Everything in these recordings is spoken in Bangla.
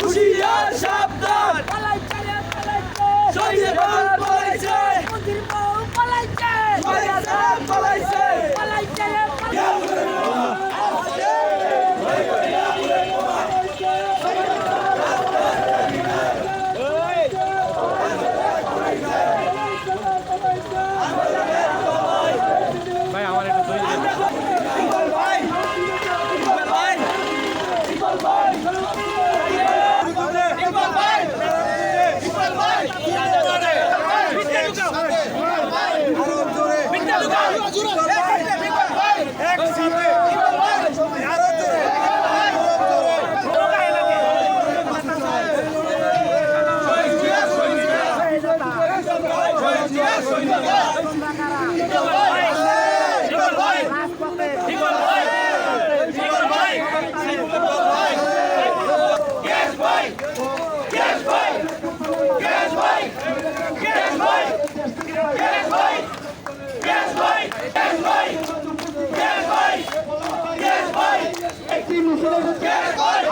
হুশিয়ার সাবধান।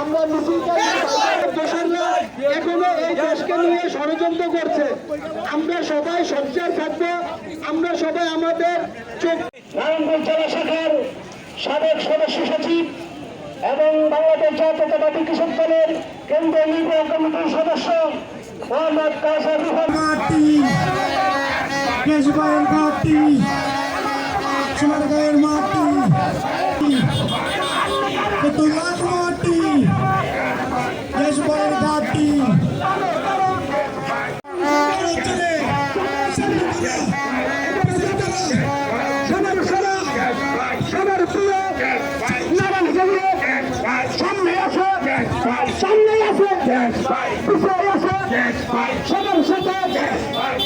আমরা এখনও এই দেশকে নিয়ে ষড়যন্ত্র করছে। আমরা সবাই সজ্জার থাকব আমরা সবাই আমাদের চোখ নারায়ণগঞ্জ জেলা শাখার সাবেক সদস্য সচিব এবং বাংলাদেশ জাতীয়তাবাদী কৃষক দলের কেন্দ্রীয় নির্বাহী কমিটির সদস্য মোহাম্মদ কাসার মাটি। কতুল্লার মাটি কেশবাইয়ের ঘাটি আরও জোরে, সামনে দিকে, পিছনে তারা, সবার সেরা সবার প্রিয় নারায়ণগঞ্জ সামনে আসো সামনে আসো পিছিয়ে আসো সবার সাথে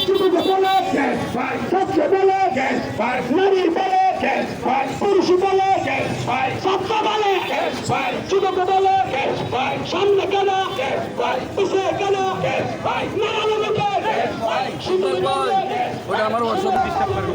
যুবক বলে ছাত্র বলে নারীর বলে পুরুষ বলে ছাত্র বলে যুবক বলে সামনে কেন? পিছিয়ে কেন? সুন্দর ওটা আমার হোয়াটসঅ্যাপে ডিস্টার্ব করবে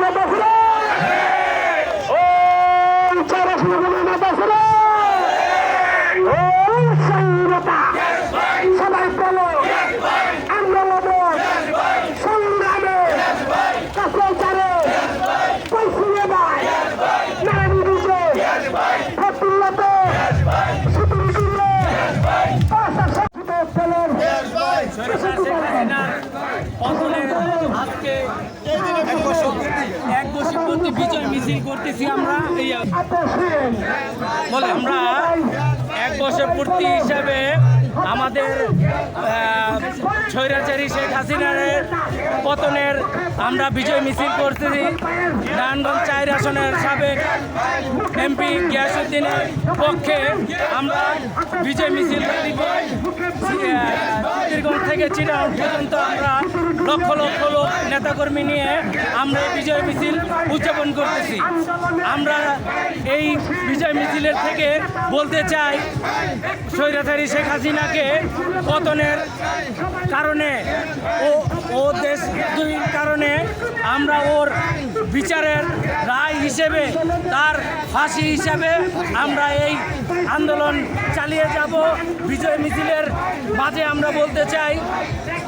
সবাই বলো আন্দোলনে সংগ্রামে কাছে পয়সিয়ে দেয় নারায়ণ বিজয় ফতুল্লাতে সুতুল দিল্লে আশা শক্তিতে চলেন পতনের আজকে এক বছর প্রতি বিজয় মিছিল করতেছি আমরা এই বলে আমরা এক বছর পূর্তি হিসাবে আমাদের স্বৈরাচারী শেখ হাসিনার পতনের আমরা বিজয় মিছিল করতেছি। নারায়ণগঞ্জ চার আসনের সাবেক এমপি গিয়াসুদ্দিনের পক্ষে আমরা বিজয় মিছিল দিব। ফকিরগঞ্জ থেকে চিরাং পর্যন্ত আমরা লক্ষ লক্ষ লোক নেতাকর্মী নিয়ে আমরা বিজয় মিছিল উদযাপন করতেছি। আমরা এই বিজয় মিছিলের থেকে বলতে চাই, স্বৈরাচারী শেখ হাসিনাকে পতনের কারণে ও ও দেশ কারণে আমরা ওর বিচারের হিসেবে, তার ফাঁসি হিসাবে আমরা এই আন্দোলন চালিয়ে যাব। বিজয় মিছিলের মাঝে আমরা বলতে চাই,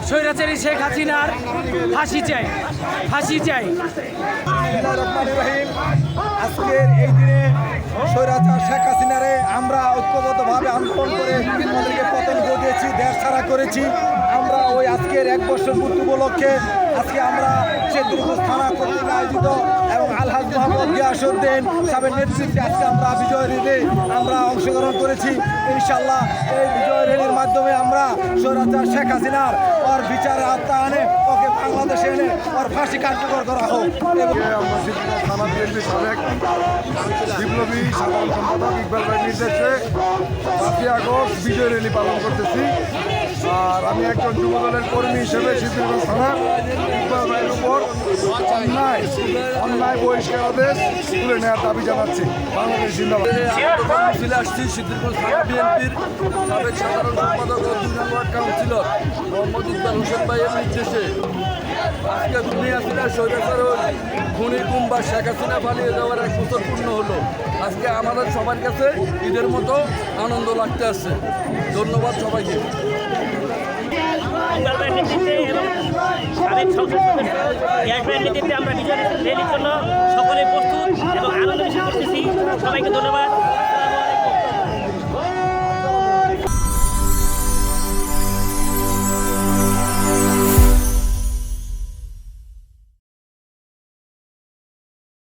স্বৈরাচারী শেখ হাসিনার ফাঁসি চাই ফাঁসি চাই। আজকের এই দিনে স্বৈরাচার শেখ হাসিনারে আমরা ঐক্যবদ্ধভাবে আন্দোলন করে আমাদেরকে পতন ঘটিয়েছি, দেশ ছাড়া করেছি। আমরা ওই আজকের এক বছর পূর্তি উপলক্ষে আজকে আমরা চেন্দ্রপুর থানা কর্তৃক আয়োজিত এবং আলহাজ মোহাম্মদ গিয়াসুদ্দিন সাহেবের নেতৃত্বে আজকে আমরা বিজয় রেলি আমরা অংশগ্রহণ করেছি। ইনশাল্লাহ এই বিজয় রেলির মাধ্যমে আমরা স্বৈরাচার শেখ হাসিনার ওর বিচারে আত্মা আনে, ওকে বাংলাদেশে এনে ওর ফাঁসি কার্যকর করা হোক। বিপ্লবী সাধারণ সম্পাদক ইকবাল ভাইয়ের নির্দেশে আগস্ট বিজয় র্যালি পালন করতেছি। আর আমি একজন যুব দলের কর্মী হিসেবে সিদ্ধিরগঞ্জ থানা ইকবাল উপর অন্যায় অন্যায় বহিষ্কার আদেশ তুলে নেওয়ার দাবি জানাচ্ছি। বাংলাদেশ জিন্দাবাদ। সাধারণ আজকে এক হলো। আজকে আমাদের সবার কাছে ঈদের মতো আনন্দ লাগতে আসছে ধন্যবাদ সবাইকে। ইকবাল নেতৃত্বে এবং সাবেক সংসদ সকলে প্রস্তুত এবং আনন্দ মিছিল করতেছি সবাইকে ধন্যবাদ।